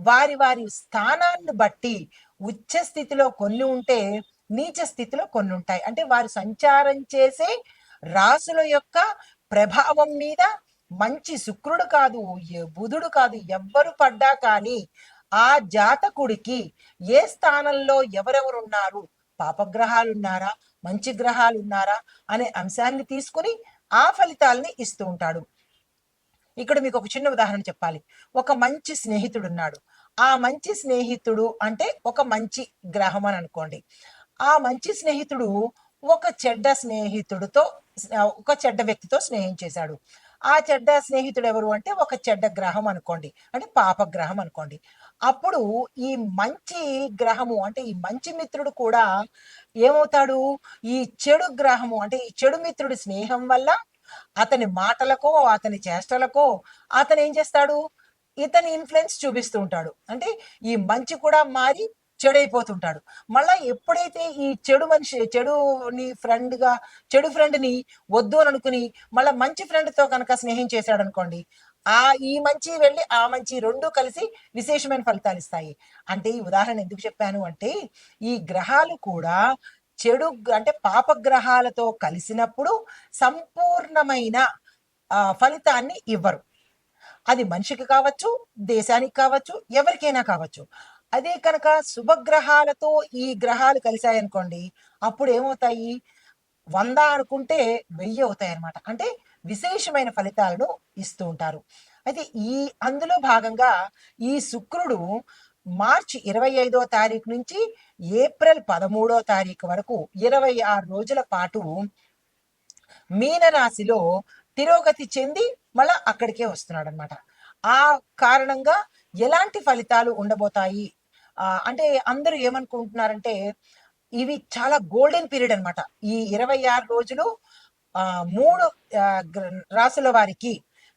వారి వారి స్థానాన్ని బట్టి ఉచ్చ స్థితిలో కొన్ని ఉంటే నీచ స్థితిలో కొన్ని ఉంటాయి. అంటే వారు సంచారం చేసే రాసుల యొక్క ప్రభావం మీద మంచి శుక్రుడు కాదు బుధుడు కాదు ఎవ్వరు పడ్డా కానీ ఆ జాతకుడికి ఏ స్థానంలో ఎవరెవరు ఉన్నారు పాపగ్రహాలు ఉన్నారా మంచి గ్రహాలు ఉన్నారా అనే అంశాన్ని తీసుకుని ఆ ఫలితాలని ఇస్తూ ఉంటాడు. ఇక్కడ మీకు ఒక చిన్న ఉదాహరణ చెప్పాలి. ఒక మంచి స్నేహితుడు ఉన్నాడు ఆ మంచి స్నేహితుడు అంటే ఒక మంచి గ్రహం అని అనుకోండి. ఆ మంచి స్నేహితుడు ఒక చెడ్డ స్నేహితుడితో ఒక చెడ్డ వ్యక్తితో స్నేహం చేశాడు. ఆ చెడ్డ స్నేహితుడు ఎవరు అంటే ఒక చెడ్డ గ్రహం అనుకోండి. అంటే పాప గ్రహం అనుకోండి. అప్పుడు ఈ మంచి గ్రహము అంటే ఈ మంచి మిత్రుడు కూడా ఏమవుతాడు? ఈ చెడు గ్రహము అంటే ఈ చెడు మిత్రుడి స్నేహం వల్ల అతని మాటలకో అతని చేష్టలకో అతను ఏం చేస్తాడు? ఇతని ఇన్ఫ్లుయెన్స్ చూపిస్తూ ఉంటాడు. అంటే ఈ మంచి కూడా మారి చెడైపోతుంటాడు. మళ్ళా ఎప్పుడైతే ఈ చెడు మనిషి చెడుని ఫ్రెండ్గా చెడు ఫ్రెండ్ని వద్దు అని అనుకుని మళ్ళా మంచి ఫ్రెండ్తో కనుక స్నేహం చేశాడు అనుకోండి ఆ ఈ మంచి వెళ్ళి ఆ మంచి రెండు కలిసి విశేషమైన ఫలితాలు ఇస్తాయి. అంటే ఈ ఉదాహరణ ఎందుకు చెప్పాను అంటే ఈ గ్రహాలు కూడా చెడు అంటే పాపగ్రహాలతో కలిసినప్పుడు సంపూర్ణమైన ఆ, ఫలితాన్ని ఇవ్వరు. అది మనిషికి కావచ్చు దేశానికి కావచ్చు ఎవరికైనా కావచ్చు. అదే కనుక శుభగ్రహాలతో ఈ గ్రహాలు కలిశాయనుకోండి అప్పుడు ఏమవుతాయి వంద అనుకుంటే వెయ్యి అవుతాయి అన్నమాట అంటే విశేషమైన ఫలితాలను ఇస్తూ ఉంటారు. అయితే ఈ అందులో భాగంగా ఈ శుక్రుడు మార్చి ఇరవై ఐదో తారీఖు నుంచి ఏప్రిల్ పదమూడో తారీఖు వరకు ఇరవై ఆరు రోజుల పాటు మీనరాశిలో తిరోగతి చెంది మళ్ళా అక్కడికే వస్తున్నాడు అనమాట ఆ కారణంగా ఎలాంటి ఫలితాలు ఉండబోతాయి? అంటే అందరూ ఏమనుకుంటున్నారంటే ఇవి చాలా గోల్డెన్ పీరియడ్ అనమాట ఈ ఇరవై ఆరు రోజులు ఆ మూడు రాసుల వారికి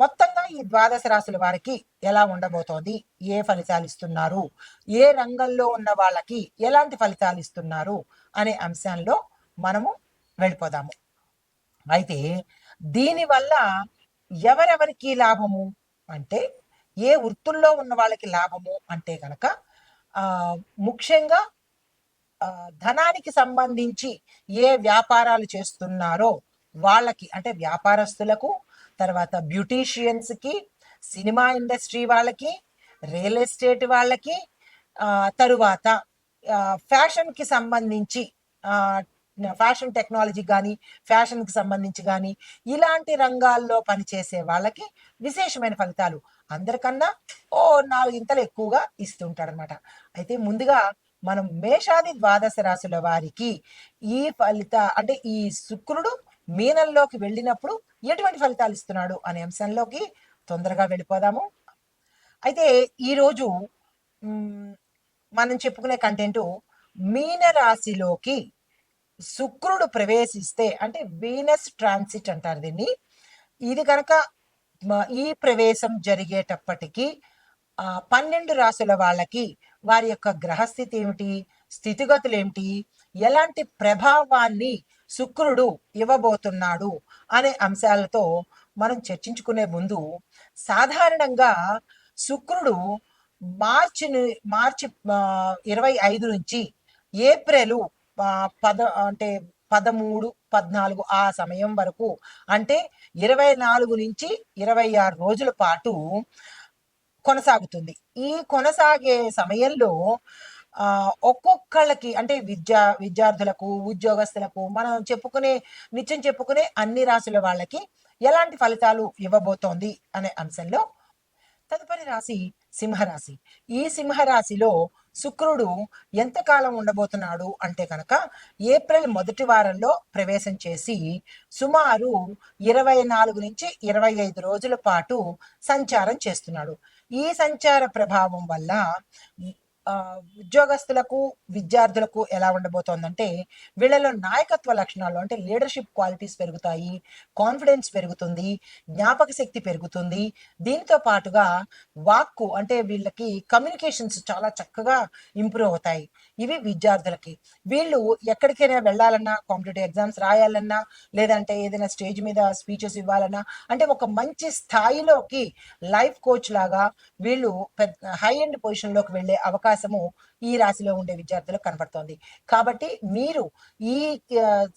మొత్తంగా ఈ ద్వాదశ రాశుల వారికి ఎలా ఉండబోతోంది? ఏ ఫలితాలు ఇస్తున్నారు? ఏ రంగంలో ఉన్న వాళ్ళకి ఎలాంటి ఫలితాలు ఇస్తున్నారు? అనే అంశంలో మనము వెళ్ళిపోదాము. అయితే దీనివల్ల ఎవరెవరికి లాభము? అంటే ఏ వృత్తుల్లో ఉన్న వాళ్ళకి లాభము? అంటే కనుక ముఖ్యంగా ధనానికి సంబంధించి ఏ వ్యాపారాలు చేస్తున్నారో వాళ్ళకి అంటే వ్యాపారస్తులకు తర్వాత బ్యూటీషియన్స్కి సినిమా ఇండస్ట్రీ వాళ్ళకి రియల్ ఎస్టేట్ వాళ్ళకి తరువాత ఫ్యాషన్కి సంబంధించి ఫ్యాషన్ టెక్నాలజీ కానీ ఫ్యాషన్కి సంబంధించి కానీ ఇలాంటి రంగాల్లో పనిచేసే వాళ్ళకి విశేషమైన ఫలితాలు అందరికన్నా ఓ నాలుగింతలు ఎక్కువగా ఇస్తుంటాడు అనమాట అయితే ముందుగా మనం మేషాది ద్వాదశ రాశుల వారికి ఈ ఫలిత అంటే ఈ శుక్రుడు మీనంలోకి వెళ్ళినప్పుడు ఎటువంటి ఫలితాలు ఇస్తున్నాడు అనే అంశంలోకి తొందరగా వెళ్ళిపోదాము. అయితే ఈరోజు మనం చెప్పుకునే కంటెంట్ మీన రాశిలోకి శుక్రుడు ప్రవేశిస్తే అంటే వీనస్ ట్రాన్సిట్ అంటారు దీన్ని. ఇది కనుక ఈ ప్రవేశం జరిగేటప్పటికీ పన్నెండు రాసుల వాళ్ళకి వారి యొక్క గ్రహస్థితి ఏమిటి స్థితిగతులు ఏమిటి ఎలాంటి ప్రభావాన్ని శుక్రుడు ఇవ్వబోతున్నాడు అనే అంశాలతో మనం చర్చించుకునే ముందు సాధారణంగా శుక్రుడు మార్చి మార్చి ఇరవై ఐదు నుంచి ఏప్రిల్ పద అంటే పదమూడు పద్నాలుగు ఆ సమయం వరకు అంటే ఇరవై నాలుగు నుంచి ఇరవై ఆరు రోజుల పాటు కొనసాగుతుంది. ఈ కొనసాగే సమయంలో ఒక్కొక్కళ్ళకి అంటే విద్యా విద్యార్థులకు ఉద్యోగస్తులకు మనం చెప్పుకునే నిత్యం చెప్పుకునే అన్ని రాశుల వాళ్ళకి ఎలాంటి ఫలితాలు ఇవ్వబోతోంది అనే అంశంలో తదుపరి రాశి సింహరాశి. ఈ సింహరాశిలో శుక్రుడు ఎంతకాలం ఉండబోతున్నాడు అంటే కనుక ఏప్రిల్ మొదటి వారంలో ప్రవేశం చేసి సుమారు ఇరవై నాలుగు నుంచి ఇరవై ఐదు రోజుల పాటు సంచారం చేస్తున్నాడు. ఈ సంచార ప్రభావం వల్ల ఉద్యోగస్తులకు విద్యార్థులకు ఎలా ఉండబోతోందంటే వీళ్ళలో నాయకత్వ లక్షణాలు అంటే లీడర్షిప్ క్వాలిటీస్ పెరుగుతాయి కాన్ఫిడెన్స్ పెరుగుతుంది జ్ఞాపక శక్తి పెరుగుతుంది. దీంతో పాటుగా వాక్కు అంటే వీళ్ళకి కమ్యూనికేషన్స్ చాలా చక్కగా ఇంప్రూవ్ అవుతాయి. ఇవి విద్యార్థులకి. వీళ్ళు ఎక్కడికైనా వెళ్ళాలన్నా కాంపిటేటివ్ ఎగ్జామ్స్ రాయాలన్నా లేదంటే ఏదైనా స్టేజ్ మీద స్పీచెస్ ఇవ్వాలన్నా అంటే ఒక మంచి స్థాయిలోకి లైఫ్ కోచ్ లాగా వీళ్ళు పెద్ద హై ఎండ్ పొజిషన్లోకి వెళ్ళే అవకాశము ఈ రాశిలో ఉండే విద్యార్థులకు కనబడుతోంది కాబట్టి మీరు ఈ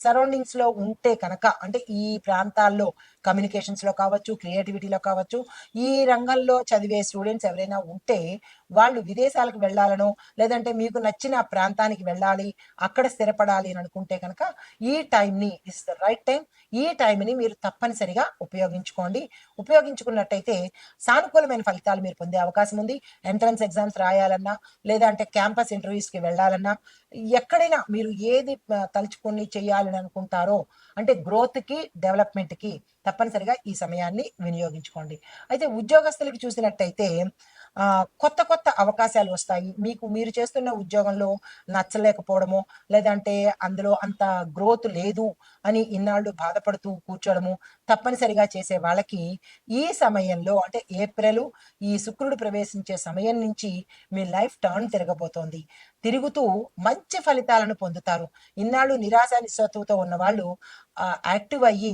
సరౌండింగ్స్లో ఉంటే కనుక అంటే ఈ ప్రాంతాల్లో కమ్యూనికేషన్స్లో కావచ్చు క్రియేటివిటీలో కావచ్చు ఈ రంగంలో చదివే స్టూడెంట్స్ ఎవరైనా ఉంటే వాళ్ళు విదేశాలకు వెళ్ళాలనో లేదంటే మీకు నచ్చిన ప్రాంతానికి వెళ్ళాలి అక్కడ స్థిరపడాలి అని అనుకుంటే కనుక ఈ టైంని ఇస్ ద రైట్ టైం ఈ టైంని మీరు తప్పనిసరిగా ఉపయోగించుకోండి. ఉపయోగించుకున్నట్టయితే సానుకూలమైన ఫలితాలు మీరు పొందే అవకాశం ఉంది. ఎంట్రన్స్ ఎగ్జామ్స్ రాయాలన్నా లేదంటే క్యాంప్ క్యాంపస్ ఇంటర్వ్యూస్కి వెళ్ళాలన్నా ఎక్కడైనా మీరు ఏది తలుచుకొని చేయాలని అనుకుంటారో అంటే గ్రోత్కి డెవలప్మెంట్కి తప్పనిసరిగా ఈ సమయాన్ని వినియోగించుకోండి. అయితే ఉద్యోగస్తులకి చూసినట్టయితే కొత్త కొత్త అవకాశాలు వస్తాయి. మీకు మీరు చేస్తున్న ఉద్యోగంలో నచ్చలేకపోవడము లేదంటే అందులో అంత గ్రోత్ లేదు అని ఇన్నాళ్ళు బాధపడుతూ కూర్చోడము తప్పనిసరిగా చేసే వాళ్ళకి ఈ సమయంలో అంటే ఏప్రిల్ ఈ శుక్రుడు ప్రవేశించే సమయం నుంచి మీ లైఫ్ టర్న్ తిరగబోతోంది. తిరుగుతూ మంచి ఫలితాలను పొందుతారు. ఇన్నాళ్ళు నిరాశ నిస్సత్తుతో ఉన్న వాళ్ళు యాక్టివ్ అయ్యి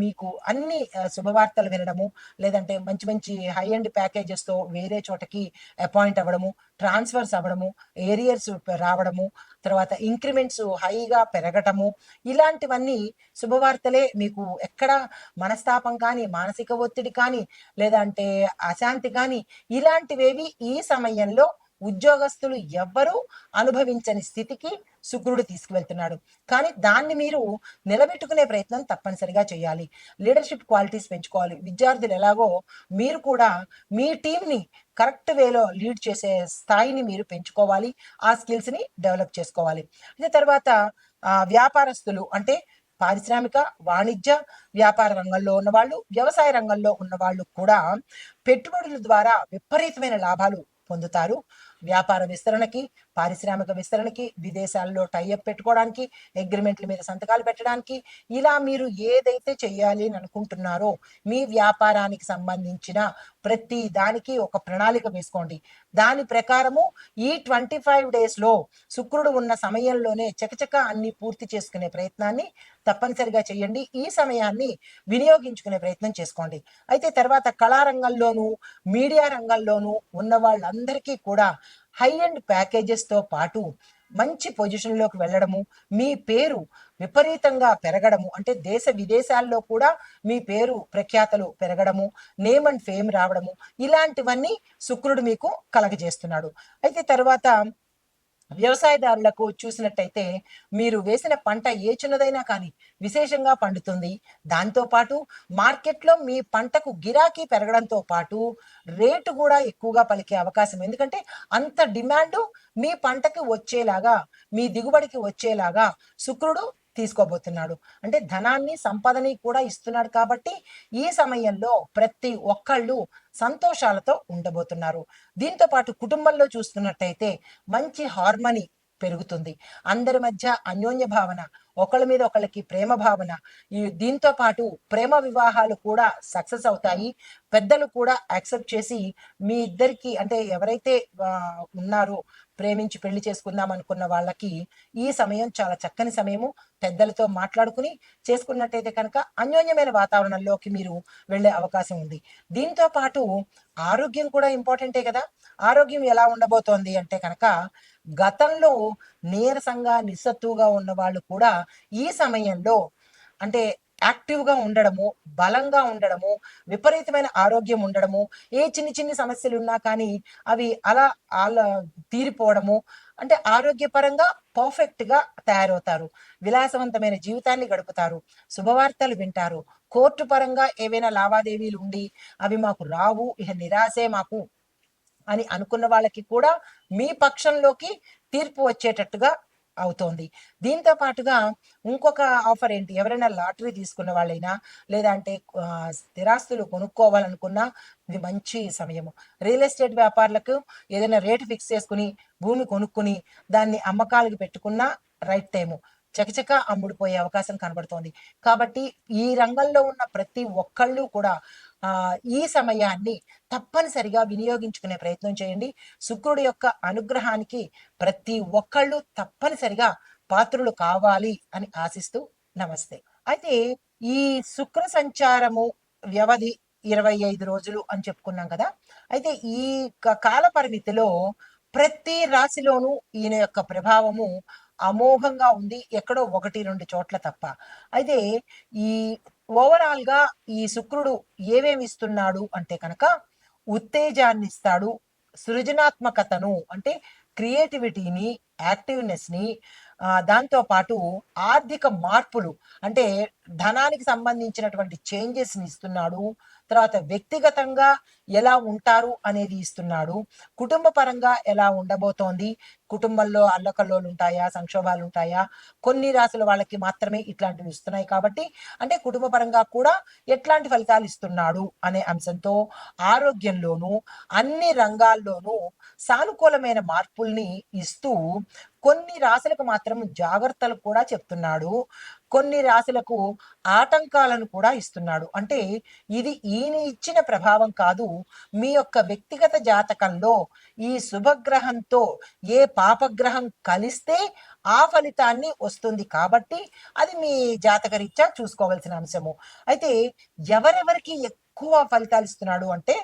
మీకు అన్ని శుభవార్తలు వినడము లేదంటే మంచి మంచి హై అండ్ ప్యాకేజెస్తో వేరే చోటకి అపాయింట్ అవ్వడము ట్రాన్స్ఫర్స్ అవ్వడము ఏరియర్స్ రావడము తర్వాత ఇంక్రిమెంట్స్ హైగా పెరగటము ఇలాంటివన్నీ శుభవార్తలే మీకు ఎక్కడ మనస్తాపం కానీ మానసిక ఒత్తిడి కానీ లేదంటే అశాంతి కానీ ఇలాంటివేవి ఈ సమయంలో ఉద్యోగస్తులు ఎవ్వరూ అనుభవించని స్థితికి శుక్రుడు తీసుకువెళ్తున్నాడు. కానీ దాన్ని మీరు నిలబెట్టుకునే ప్రయత్నం తప్పనిసరిగా చేయాలి. లీడర్షిప్ క్వాలిటీస్ పెంచుకోవాలి. విద్యార్థులు ఎలాగో మీరు కూడా మీ టీంని కరెక్ట్ వేలో లీడ్ చేసే స్థాయిని మీరు పెంచుకోవాలి. ఆ స్కిల్స్ని డెవలప్ చేసుకోవాలి. అయితే తర్వాత ఆ, వ్యాపారస్తులు అంటే పారిశ్రామిక వాణిజ్య వ్యాపార రంగంలో ఉన్నవాళ్ళు వ్యవసాయ రంగంలో ఉన్న వాళ్ళు కూడా పెట్టుబడుల ద్వారా విపరీతమైన లాభాలు పొందుతారు. వ్యాపార విస్తరణకి పారిశ్రామిక విస్తరణకి విదేశాల్లో టైఅప్ పెట్టుకోవడానికి అగ్రిమెంట్ల మీద సంతకాలు పెట్టడానికి ఇలా మీరు ఏదైతే చేయాలి అని అనుకుంటున్నారో మీ వ్యాపారానికి సంబంధించిన ప్రతి దానికి ఒక ప్రణాళిక వేసుకోండి. దాని ప్రకారము ఈ ట్వంటీ ఫైవ్ డేస్లో శుక్రుడు ఉన్న సమయంలోనే చకచక అన్ని పూర్తి చేసుకునే ప్రయత్నాన్ని తప్పనిసరిగా చేయండి. ఈ సమయాన్ని వినియోగించుకునే ప్రయత్నం చేసుకోండి. అయితే తర్వాత కళారంగంలోనూ మీడియా రంగంలోనూ ఉన్న వాళ్ళందరికీ కూడా హై అండ్ ప్యాకేజెస్తో పాటు మంచి పొజిషన్లోకి వెళ్ళడము మీ పేరు విపరీతంగా పెరగడము అంటే దేశ విదేశాల్లో కూడా మీ పేరు ప్రఖ్యాతలు పెరగడము నేమ్ అండ్ ఫేమ్ రావడము ఇలాంటివన్నీ శుక్రుడు మీకు కలగజేస్తున్నాడు. అయితే తర్వాత వ్యవసాయదారులకు చూసినట్టయితే మీరు వేసిన పంట ఏ చిన్నదైనా కానీ విశేషంగా పండుతుంది. దాంతో పాటు మార్కెట్లో మీ పంటకు గిరాకీ పెరగడంతో పాటు రేటు కూడా ఎక్కువగా పలికే అవకాశం. ఎందుకంటే అంత డిమాండ్ మీ పంటకి వచ్చేలాగా మీ దిగుబడికి వచ్చేలాగా శుక్రుడు తీసుకోబోతున్నాడు. అంటే ధనాన్ని సంపదని కూడా ఇస్తున్నాడు కాబట్టి ఈ సమయంలో ప్రతి ఒక్కళ్ళు సంతోషాలతో ఉండబోతున్నారు. దీంతో పాటు కుటుంబంలో చూస్తున్నట్టయితే మంచి హార్మనీ పెరుగుతుంది. అందరి మధ్య అన్యోన్య భావన ఒకళ్ళ మీద ఒకళ్ళకి ప్రేమ భావన ఈ దీంతో పాటు ప్రేమ వివాహాలు కూడా సక్సెస్ అవుతాయి. పెద్దలు కూడా యాక్సెప్ట్ చేసి మీ ఇద్దరికి అంటే ఎవరైతే ఉన్నారో ప్రేమించి పెళ్ళి చేసుకుందాం అనుకున్న వాళ్ళకి ఈ సమయం చాలా చక్కని సమయము. పెద్దలతో మాట్లాడుకుని చేసుకున్నట్టయితే కనుక అన్యోన్యమైన వాతావరణంలోకి మీరు వెళ్ళే అవకాశం ఉంది. దీంతో పాటు ఆరోగ్యం కూడా ఇంపార్టెంటే కదా. ఆరోగ్యం ఎలా ఉండబోతోంది అంటే కనుక గతంలో నీరసంగా నిస్సత్తుగా ఉన్న వాళ్ళు కూడా ఈ సమయంలో అంటే యాక్టివ్గా ఉండడము బలంగా ఉండడము విపరీతమైన ఆరోగ్యం ఉండడము ఏ చిన్ని చిన్ని సమస్యలు ఉన్నా కానీ అవి అలా అలా తీరిపోవడము అంటే ఆరోగ్యపరంగా పర్ఫెక్ట్గా తయారవుతారు. విలాసవంతమైన జీవితాన్ని గడుపుతారు. శుభవార్తలు వింటారు. కోర్టు పరంగా ఏవైనా లావాదేవీలు ఉండి అవి మాకు రావు ఇక నిరాశే మాకు అని అనుకున్న వాళ్ళకి కూడా మీ పక్షంలోకి తీర్పు వచ్చేటట్టుగా అవుతోంది. దీంతో పాటుగా ఇంకొక ఆఫర్ ఏంటి? ఎవరైనా లాటరీ తీసుకున్న వాళ్ళైనా లేదంటే అంటే స్థిరాస్తులు కొనుక్కోవాలనుకున్నా ఇది మంచి సమయము. రియల్ ఎస్టేట్ వ్యాపారులకు ఏదైనా రేటు ఫిక్స్ చేసుకుని భూమి కొనుక్కుని దాన్ని అమ్మకాలకు పెట్టుకున్నా రైట్ టైము. చకచక అమ్ముడుపోయే అవకాశం కనబడుతోంది. కాబట్టి ఈ రంగంలో ఉన్న ప్రతి ఒక్కళ్ళు కూడా ఈ సమయాన్ని తప్పనిసరిగా వినియోగించుకునే ప్రయత్నం చేయండి. శుక్రుడి యొక్క అనుగ్రహానికి ప్రతి ఒక్కళ్ళు తప్పనిసరిగా పాత్రులు కావాలి అని ఆశిస్తూ నమస్తే. అయితే ఈ శుక్ర సంచారము వ్యవధి ఇరవై ఐదు రోజులు అని చెప్పుకున్నాం కదా. అయితే ఈ కాల పరిమితిలో ప్రతి రాశిలోనూ ఈయన యొక్క ప్రభావము అమోఘంగా ఉంది. ఎక్కడో ఒకటి రెండు చోట్ల తప్ప. అయితే ఈ ఓవరాల్గా ఈ శుక్రుడు ఏమేమి ఇస్తున్నాడు అంటే కనుక ఉత్తేజాన్ని ఇస్తాడు సృజనాత్మకతను అంటే క్రియేటివిటీని యాక్టివ్నెస్ని దాంతో పాటు ఆర్థిక మార్పులు అంటే ధనానికి సంబంధించినటువంటి చేంజెస్ని ఇస్తున్నాడు తర్వాత వ్యక్తిగతంగా ఎలా ఉంటారు అనేది ఇస్తున్నాడు. కుటుంబ పరంగా ఎలా ఉండబోతోంది? కుటుంబంలో అల్లకల్లోలు ఉంటాయా? సంక్షోభాలు ఉంటాయా? కొన్ని రాసుల వాళ్ళకి మాత్రమే ఇట్లాంటివి ఇస్తున్నాయి కాబట్టి అంటే కుటుంబ పరంగా కూడా ఎట్లాంటి ఫలితాలు ఇస్తున్నాడు అనే అంశంతో ఆరోగ్యంలోనూ అన్ని రంగాల్లోనూ సానుకూలమైన మార్పుల్ని ఇస్తూ కొన్ని రాశులకు మాత్రం జాగ్రత్తలు కూడా చెప్తున్నాడు. కొన్ని రాశులకు ఆటంకాలను కూడా ఇస్తున్నాడు. అంటే ఇది ఈయన ఇచ్చిన ప్రభావం కాదు మీ యొక్క వ్యక్తిగత జాతకంలో ఈ శుభగ్రహంతో ఏ పాపగ్రహం కలిస్తే ఆ ఫలితాన్ని వస్తుంది కాబట్టి అది మీ జాతకరీత్యా చూసుకోవాల్సిన అంశము. అయితే ఎవరెవరికి ఎక్కువ ఫలితాలు ఇస్తున్నాడు అంటే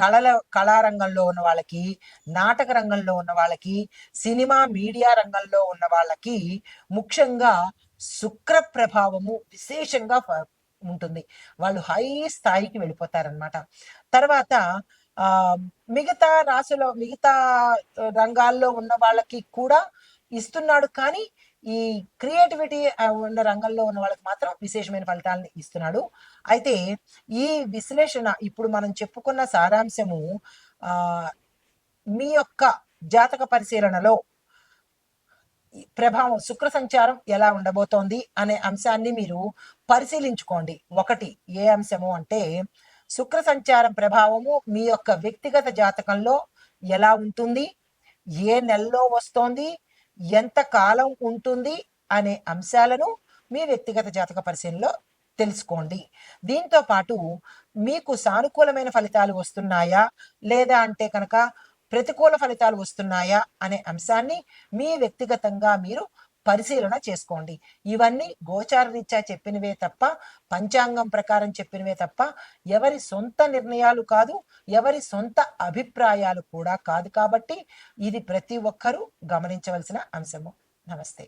కళల కళారంగంలో ఉన్న వాళ్ళకి నాటక రంగంలో ఉన్న వాళ్ళకి సినిమా మీడియా రంగంలో ఉన్న వాళ్ళకి ముఖ్యంగా శుక్ర ప్రభావము విశేషంగా ఉంటుంది. వాళ్ళు హై స్థాయికి వెళ్ళిపోతారనమాట తర్వాత ఆ మిగతా రాశిలో మిగతా రంగాల్లో ఉన్న వాళ్ళకి కూడా ఇస్తున్నాడు. కానీ ఈ క్రియేటివిటీ ఉన్న రంగంలో ఉన్న వాళ్ళకి మాత్రం విశేషమైన ఫలితాలను ఇస్తున్నాడు. అయితే ఈ విశ్లేషణ ఇప్పుడు మనం చెప్పుకున్న సారాంశము ఆ మీ యొక్క జాతక పరిశీలనలో ప్రభావం శుక్ర సంచారం ఎలా ఉండబోతోంది అనే అంశాన్ని మీరు పరిశీలించుకోండి. ఒకటి ఏ అంశము అంటే శుక్ర సంచారం ప్రభావము మీ యొక్క వ్యక్తిగత జాతకంలో ఎలా ఉంటుంది ఏ నెలలో వస్తోంది ఎంత కాలం ఉంటుంది అనే అంశాలను మీ వ్యక్తిగత జాతక పరిశీలనలో తెలుసుకోండి. దీంతో పాటు మీకు సానుకూలమైన ఫలితాలు వస్తున్నాయా లేదా అంటే కనుక ప్రతికూల ఫలితాలు వస్తున్నాయా అనే అంశాన్ని మీ వ్యక్తిగతంగా మీరు పరిశీలన చేసుకోండి. ఇవన్నీ గోచార రీత్యా చెప్పినవే తప్ప పంచాంగం ప్రకారం చెప్పినవే తప్ప ఎవరి సొంత నిర్ణయాలు కాదు ఎవరి సొంత అభిప్రాయాలు కూడా కాదు కాబట్టి ఇది ప్రతి ఒక్కరూ గమనించవలసిన అంశము. నమస్తే.